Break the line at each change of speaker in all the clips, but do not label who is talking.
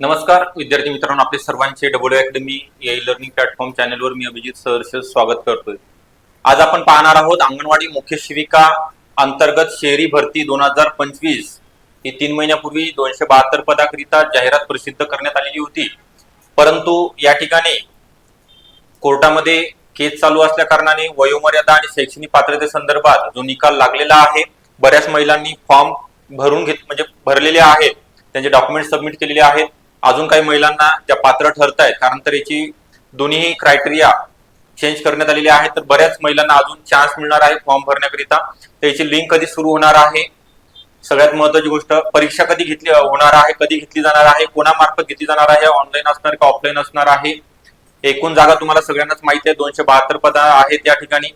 नमस्कार विद्यार्थी मित्रांनो आपले सर्वांचे डब्ल्यू अकॅडमी या लर्निंग प्लॅटफॉर्म चॅनलवर मी अभिजित सहर्ष स्वागत करतोय. आज आपण पाहणार आहोत अंगणवाडी मुख्य शिविका अंतर्गत शहरी भरती दोन हजार पंचवीस. ही तीन महिन्यापूर्वी दोनशे बहात्तर पदाकरिता जाहिरात प्रसिद्ध करण्यात आलेली होती. परंतु या ठिकाणी कोर्टामध्ये केस चालू असल्या कारणाने वयोमर्यादा आणि शैक्षणिक पात्रते संदर्भात जो निकाल लागलेला आहे बऱ्याच महिलांनी फॉर्म भरून घेत म्हणजे भरलेले आहेत. त्यांचे डॉक्युमेंट सबमिट केलेले आहेत. अजून काही महिलांना ज्या पात्र ठरत आहेत कारण तर याची दोन्ही क्रायटेरिया चेंज करण्यात आलेली आहे तर बऱ्याच महिलांना अजून चान्स मिळणार आहे फॉर्म भरण्याकरिता. तर याची लिंक कधी सुरू होणार आहे? सगळ्यात महत्वाची गोष्ट परीक्षा कधी घेतली होणार आहे कधी घेतली जाणार आहे कोणामार्फत घेतली जाणार आहे ऑनलाईन असणार का ऑफलाईन असणार आहे? एकूण जागा तुम्हाला सगळ्यांनाच माहिती आहे. दोनशे बहात्तर पद आहेत त्या ठिकाणी.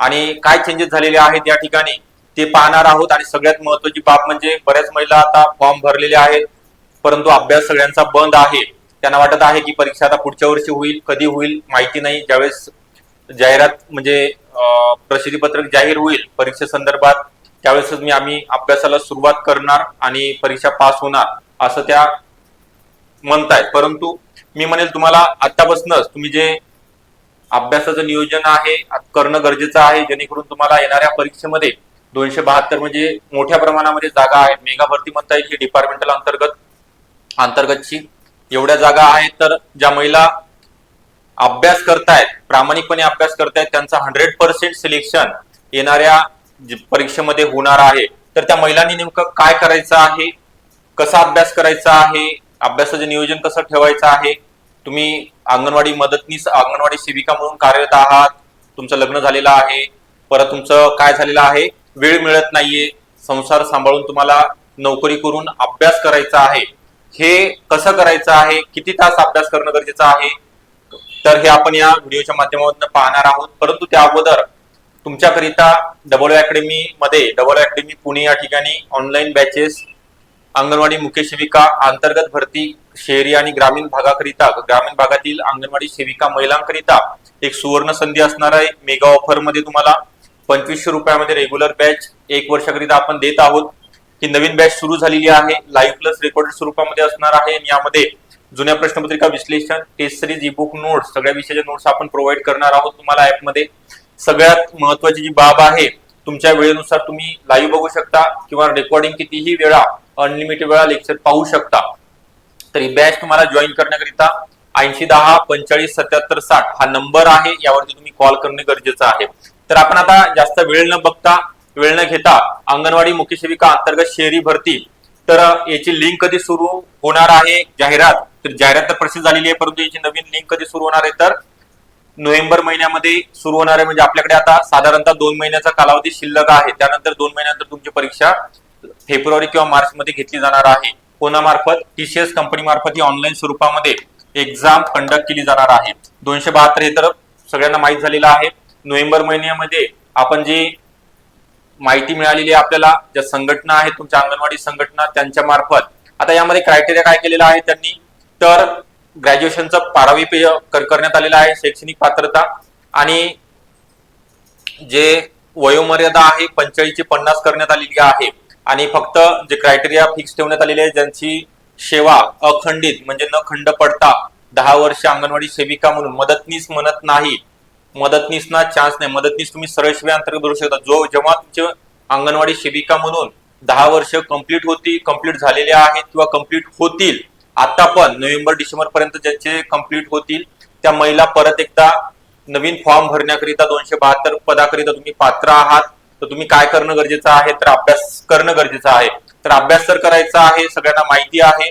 आणि काय चेंजेस झालेले आहेत या ठिकाणी ते पाहणार आहोत. आणि सगळ्यात महत्वाची बाब म्हणजे बऱ्याच महिला आता फॉर्म भरलेले आहेत. परंतु अभ्यास सगळ्यांचा बंद आहे. त्यांना वाटत आहे की परीक्षा आता पुढच्या वर्षी होईल कधी होईल माहिती नाही. ज्यावेळेस जाहिरात म्हणजे प्रसिद्धीपत्रक जाहीर होईल परीक्षे संदर्भात त्यावेळेसच मी आम्ही अभ्यासाला सुरुवात करणार आणि परीक्षा पास होणार असं त्या म्हणतायत. परंतु मी म्हणेल तुम्हाला आतापासूनच तुम्ही जे अभ्यासाचं नियोजन आहे करणं गरजेचं आहे जेणेकरून तुम्हाला येणाऱ्या परीक्षेमध्ये दोनशे बहात्तर म्हणजे मोठ्या प्रमाणामध्ये जागा आहेत. मेगा भरती म्हणता येईल ही डिपार्टमेंटल अंतर्गत अंतर्गतची. एवढ्या जागा आहेत तर ज्या महिला अभ्यास करतायत प्रामाणिकपणे अभ्यास करतायत त्यांचा हंड्रेड पर्सेंट सिलेक्शन येणाऱ्या परीक्षेमध्ये होणार आहे. तर त्या महिलांनी नेमकं काय करायचं आहे? कसा अभ्यास करायचा आहे? अभ्यासाचं नियोजन कसं ठेवायचं आहे? तुम्ही अंगणवाडी मदतनीस अंगणवाडी सेविका म्हणून कार्यरत आहात तुमचं लग्न झालेलं आहे परत तुमचं काय झालेलं आहे? वेळ मिळत नाहीये. संसार सांभाळून तुम्हाला नोकरी करून अभ्यास करायचा आहे. हे कसं करायचं आहे? किती तास अभ्यास करणं गरजेचं आहे? तर हे आपण या व्हिडिओच्या माध्यमातून पाहणार आहोत. परंतु त्या अगोदर तुमच्याकरिता डबल अकॅडमी मध्ये डबल अकॅडमी पुणे या ठिकाणी ऑनलाईन बॅचेस अंगणवाडी मुख्य सेविका अंतर्गत भरती शहरी आणि ग्रामीण भागाकरिता ग्रामीण भागातील अंगणवाडी सेविका महिलांकरिता एक सुवर्ण संधी असणार आहे. मेगा ऑफरमध्ये तुम्हाला पंचवीसशे रुपयामध्ये रेग्युलर बॅच एक वर्षाकरिता आपण देत आहोत. ही नवीन बॅच सुरू झालेली आहे लाईव्ह प्लस रेकॉर्डेड स्वरूपामध्ये असणार आहे आणि यामध्ये जुन्या प्रश्नपत्रिका विश्लेषण test series e book notes सगळ्या विषयाच्या नोट्स आपण प्रोव्हाइड करणार आहोत तुम्हाला ऍपमध्ये सगळ्यात महत्वाची जी बाब आहे तुमच्या वेळेनुसार तुम्ही लाईव्ह बघू शकता किंवा रेकॉर्डिंग कितीही वेळा अनलिमिटेड वेळा लेक्चर पाहू शकता. तर ही बॅच तुम्हाला जॉईन करण्याकरिता ऐंशी दहा पंचेचाळीस सत्याहत्तर साठ हा नंबर आहे यावरती तुम्ही कॉल करणे गरजेचं आहे. तर आपण आता जास्त वेळ न बघता वेळ न घेता अंगणवाडी मुख्य सेविका अंतर्गत शहरी भरती. तर याची लिंक कधी सुरू होणार आहे? जाहिरात. तर जाहिरात तर प्रसिद्ध झालेली आहे परंतु याची नवीन लिंक कधी सुरू होणार आहे? तर नोव्हेंबर महिन्यामध्ये सुरू होणार आहे. म्हणजे आपल्याकडे आता साधारणतः दोन महिन्याचा कालावधी शिल्लक आहे. त्यानंतर दोन महिन्यानंतर तुमची परीक्षा फेब्रुवारी किंवा मार्च मध्ये घेतली जाणार आहे. कोणामार्फत? टीसीएस कंपनी मार्फत ही ऑनलाईन स्वरूपामध्ये एक्झाम कंडक्ट केली जाणार आहे. दोनशे बहात्तर हे तर सगळ्यांना माहीत झालेलं आहे. नोव्हेंबर महिन्यामध्ये आपण जी माहिती मिळालेली आहे आपल्याला. ज्या संघटना आहेत तुमच्या अंगणवाडी संघटना त्यांच्या मार्फत. आता यामध्ये क्रायटेरिया काय केलेला आहे त्यांनी? तर ग्रॅज्युएशनचं बारावी पे करण्यात आलेलं आहे शैक्षणिक पात्रता. आणि जे वयोमर्यादा आहे पंचेचाळीस पन्नास करण्यात आलेली आहे. आणि फक्त जे क्रायटेरिया फिक्स ठेवण्यात आलेले आहे ज्यांची सेवा अखंडित म्हणजे न खंड पडता दहा वर्ष अंगणवाडी सेविका म्हणून मदतनीस म्हणत नाही मदतनीसना चान्स नाही. मदतनीस तुम्ही सरळ शिवाय अंतर्गत भरू शकता. जो जेव्हा तुमचे अंगणवाडी सेविका म्हणून दहा वर्ष कंप्लीट होती कंप्लीट झालेल्या आहेत किंवा कंप्लीट होतील आता पण नोव्हेंबर डिसेंबर पर्यंत ज्यांचे कंप्लीट होतील त्या महिला परत एकदा नवीन फॉर्म भरण्याकरिता दोनशे बहात्तर पदाकरिता तुम्ही पात्र आहात. तर तुम्ही काय करणं गरजेचं आहे? तर अभ्यास करणं गरजेचं आहे. तर अभ्यास तर करायचा आहे सगळ्यांना माहिती आहे.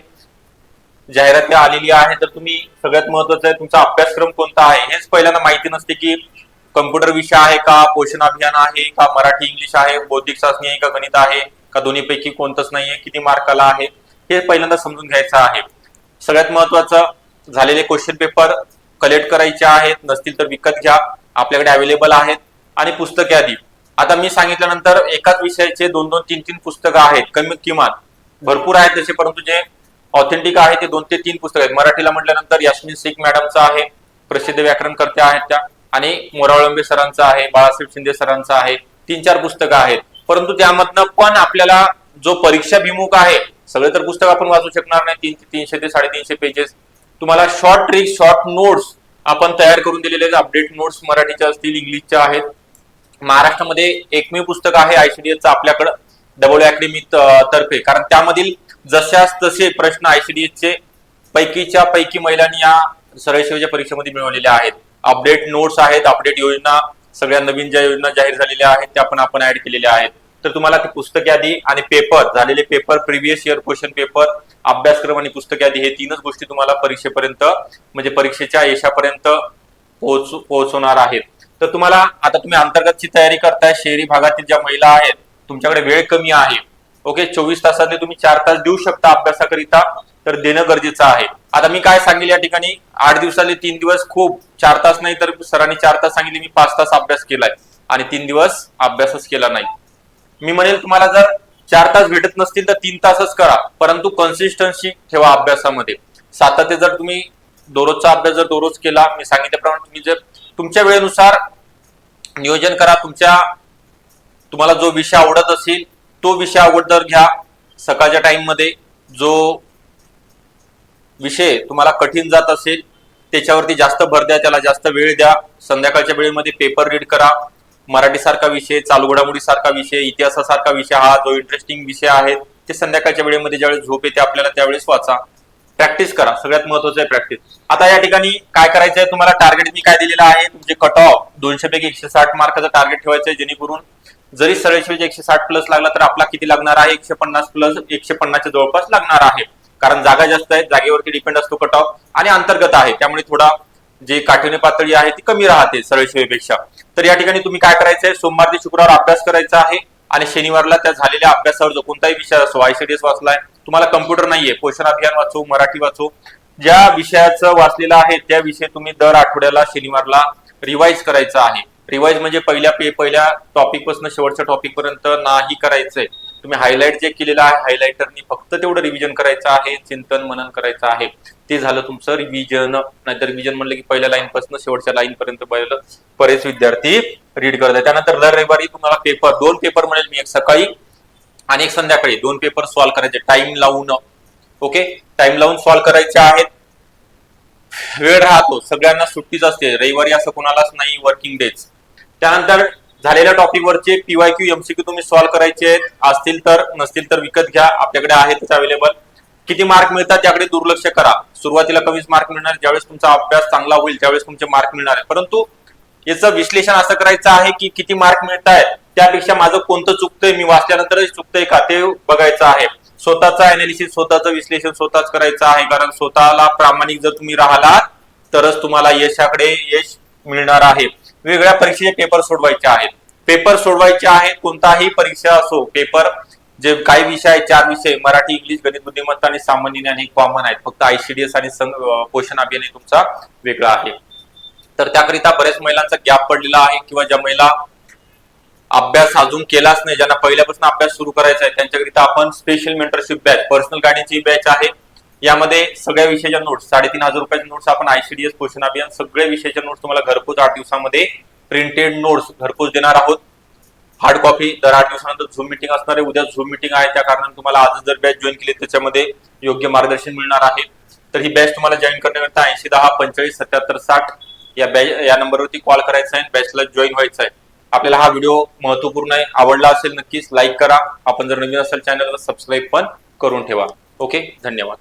जाहिराती आलेली आहे तर तुम्ही सगळ्यात महत्वाचं आहे तुमचा अभ्यासक्रम कोणता आहे? हेच पहिल्यांदा माहिती नसते की कम्प्युटर विषय आहे का पोषण अभियान आहे का मराठी इंग्लिश आहे बौद्धिक चाचणी आहे का गणित आहे का दोन्हीपैकी कोणतंच नाहीये किती मार्काला आहे? हे पहिल्यांदा समजून घ्यायचं आहे. सगळ्यात महत्वाचं झालेले क्वेश्चन पेपर कलेक्ट करायचे आहेत नसतील तर विकत घ्या आपल्याकडे अवेलेबल आहेत आणि पुस्तके आधी. आता मी सांगितल्यानंतर एकाच विषयाचे दोन दोन तीन तीन पुस्तकं आहेत कमी किमान भरपूर आहेत तसे परंतु जे ऑथेंटिक आहे ते दोन ते तीन पुस्तक आहेत. मराठीला म्हटल्यानंतर यास्मिन शेख मॅडमचं आहे प्रसिद्ध व्याकरणकर्त्या आहेत त्या आणि मोरावळंबे सरांचं आहे बाळासाहेब शिंदे सरांचं आहे तीन चार पुस्तकं आहेत. परंतु त्यामधनं पण आपल्याला जो परीक्षा भिमुख आहे सगळे तर पुस्तक आपण वाचू शकणार नाही तीन तीनशे ते साडेतीनशे पेजेस तुम्हाला शॉर्ट ट्रिक शॉर्ट नोट्स आपण तयार करून दिलेले अपडेट नोट्स मराठीच्या असतील इंग्लिशच्या आहेत. महाराष्ट्रामध्ये एकमेव पुस्तक आहे आयसीडीएसचं आपल्याकडं डबल अकॅडमी तर्फे. कारण त्यामधील जशास तसे प्रश्न आयसीडीएसचे पैकीच्या पैकी महिलांनी या सरळ सेवेच्या परीक्षेमध्ये मिळवलेल्या आहेत. अपडेट नोट्स आहेत अपडेट योजना सगळ्या नवीन ज्या योजना जाहीर झालेल्या आहेत त्या पण आपण ऍड केलेल्या आहेत. तर तुम्हाला ते पुस्तक यादी आणि पेपर झालेले paper previous year question paper अभ्यासक्रम आणि पुस्तक यादी हे तीनच गोष्टी तुम्हाला परीक्षेपर्यंत म्हणजे परीक्षेच्या यशापर्यंत पोहोच पोहोचवणार आहेत. तर तुम्हाला आता तुम्ही अंतर्गतची तयारी करताय शहरी भागातील ज्या महिला आहेत तुमच्याकडे वेळ कमी आहे. ओके चोवीस तासातले तुम्ही चार तास देऊ शकता अभ्यासाकरिता तर देणं गरजेचं आहे. आता मी काय सांगेल या ठिकाणी? आठ दिवसाले तीन दिवस खूप चार तास नाही तर सरांनी चार तास सांगितले मी पाच तास अभ्यास केलाय. आणि तीन दिवस अभ्यासच केला नाही. मी म्हणेल तुम्हाला जर चार तास भेटत नसतील तर तीन तासच करा परंतु कन्सिस्टन्सी ठेवा अभ्यासामध्ये. सातत्य जर तुम्ही दररोजचा अभ्यास जर दररोज केला मी सांगितल्याप्रमाणे तुम्ही जर तुमच्या वेळेनुसार नियोजन करा तुमच्या तुम्हाला जो विषय आवडत असेल तो विषय अगोदर घ्या सकाळच्या टाइममध्ये. जो विषय तुम्हाला कठीण जात असेल त्याच्यावरती जास्त भर द्या त्याला जास्त वेळ द्या. संध्याकाळच्या वेळेमध्ये पेपर रीड करा. मराठी सारखा विषय चालू घडामोडी सारखा विषय इतिहासासारखा विषय हा जो इंटरेस्टिंग विषय आहे ते संध्याकाळच्या वेळेमध्ये ज्यावेळेस झोप येते आपल्याला त्यावेळेस वाचा. प्रॅक्टिस करा. सगळ्यात महत्वाचं आहे प्रॅक्टिस आता या ठिकाणी काय करायचं आहे तुम्हाला टार्गेट मी काय दिलेलं आहे? तुमचे कट ऑफ दोनशे पैकी एकशे साठ मार्काचं टार्गेट ठेवायचं आहे जेणेकरून जरी सरळ एकशे साठ प्लस लागला तर आपला किती लागणार आहे? एकशे पन्नास प्लस एकशे पन्नासच्या जवळपास लागणार आहे. कारण जागा जास्त आहे जागेवरती डिपेंड असतो कट ऑफ आणि अंतर्गत आहे. त्यामुळे थोडा जे काठिण्य पातळी आहे ती कमी राहते सरळ सेवेपेक्षा तर या ठिकाणी तुम्ही काय करायचंय? सोमवार ते शुक्रवार अभ्यास करायचा आहे आणि शनिवारला त्या झालेल्या अभ्यासावर जो कोणताही विषय असो आयसीडीएस वाचलाय तुम्हाला कम्प्युटर नाहीये पोषण अभियान वाचो मराठी वाचो ज्या विषयाचं वाचलेलं आहे त्या विषय तुम्ही दर आठवड्याला शनिवारला रिवाईज करायचं आहे. रिवाईज म्हणजे पहिल्या पे पहिल्या टॉपिकपासून शेवटच्या टॉपिक पर्यंत नाही करायचंय. तुम्ही हायलाइट जे केलेलं आहे हायलाइटरनी फक्त तेवढं रिव्हिजन करायचं आहे चिंतन मनन करायचं आहे. ते झालं तुमचं रिव्हिजन नाहीतर रिव्हिजन म्हणलं की पहिल्या लाईन पासून शेवटच्या लाईन पर्यंत बरेच विद्यार्थी रीड करतात. त्यानंतर दर रविवारी तुम्हाला पेपर दोन पेपर म्हणेल मी एक सकाळी आणि एक संध्याकाळी. दोन पेपर सॉल्व्ह करायचे. टाइम लावून. ओके टाइम लावून सॉल्व्ह करायचे आहेत. वेळ राहतो. सगळ्यांना सुट्टीच असते. रविवारी असं कोणालाच नाही वर्किंग डेज त्यानंतर झालेल्या टॉपिकवरचे पीवाय क्यू एमसीक्यू तुम्ही सॉल्व्ह करायचे आहेत. असतील तर नसतील तर विकत घ्या. आपल्याकडे आहेतच अवेलेबल किती मार्क मिळतात त्याकडे दुर्लक्ष करा. सुरुवातीला कमीच मार्क मिळणार. ज्यावेळेस तुमचा अभ्यास चांगला होईल त्यावेळेस तुमचे मार्क मिळणार आहे परंतु याचं विश्लेषण असं करायचं आहे की किती मार्क मिळत आहेत त्यापेक्षा माझं कोणतं चुकतंय मी वाचल्यानंतरच चुकतंय का ते बघायचं आहे. स्वतःचं अनालिसिस स्वतःचं विश्लेषण स्वतःच करायचं आहे. कारण स्वतःला प्रामाणिक जर तुम्ही राहिलात तरच तुम्हाला यशाकडे यश मिळणार आहे. वेगळ्या परीक्षेचे पेपर सोडवायचे आहेत. पेपर सोडवायचे आहेत कोणताही परीक्षा असो पेपर जे काही विषय आहेत चार विषय मराठी इंग्लिश गणित बुद्धिमत्ता आणि सामान्य ज्ञान हे कॉमन आहेत. फक्त आयसीडीएस आणि संघ पोषण अभियान हे तुमचा वेगळा आहे. तर त्याकरिता बऱ्याच महिलांचा गॅप पडलेला आहे किंवा ज्या महिला अभ्यास अजून केलाच नाही ज्यांना पहिल्यापासून अभ्यास सुरू करायचा आहे त्यांच्याकरिता आपण स्पेशल मेंटरशिप बॅच पर्सनल गाडीची बॅच आहे. यामध्ये सगळ्या विषयाच्या नोट्स साडेतीन हजार रुपयाच्या नोट्स आपण आयसीडीएस पोषण अभियान सगळ्या विषयाच्या नोट्स तुम्हाला घरपोच आठ दिवसामध्ये प्रिंटेड नोट्स घरपोच देणार आहोत. हार्ड कॉपी दर आठ दिवसानंतर झूम मिटिंग असणार आहे. उद्या झूम मिटिंग आहे. त्या कारणाने तुम्हाला आजच जर बॅच जॉईन केली त्याच्यामध्ये योग्य मार्गदर्शन मिळणार आहे. तर ही बॅच तुम्हाला जॉईन करण्याकरता ऐंशी दहा पंचेचाळीस सत्याहत्तर साठ या बॅच या नंबरवरती कॉल करायचा आहे. बॅचला जॉईन व्हायचं आहे. आपल्याला हा व्हिडिओ महत्त्वपूर्ण आहे. आवडला असेल नक्कीच लाईक करा. आपण जर नवीन असेल चॅनलला सबस्क्राईब पण करून ठेवा. ओके धन्यवाद.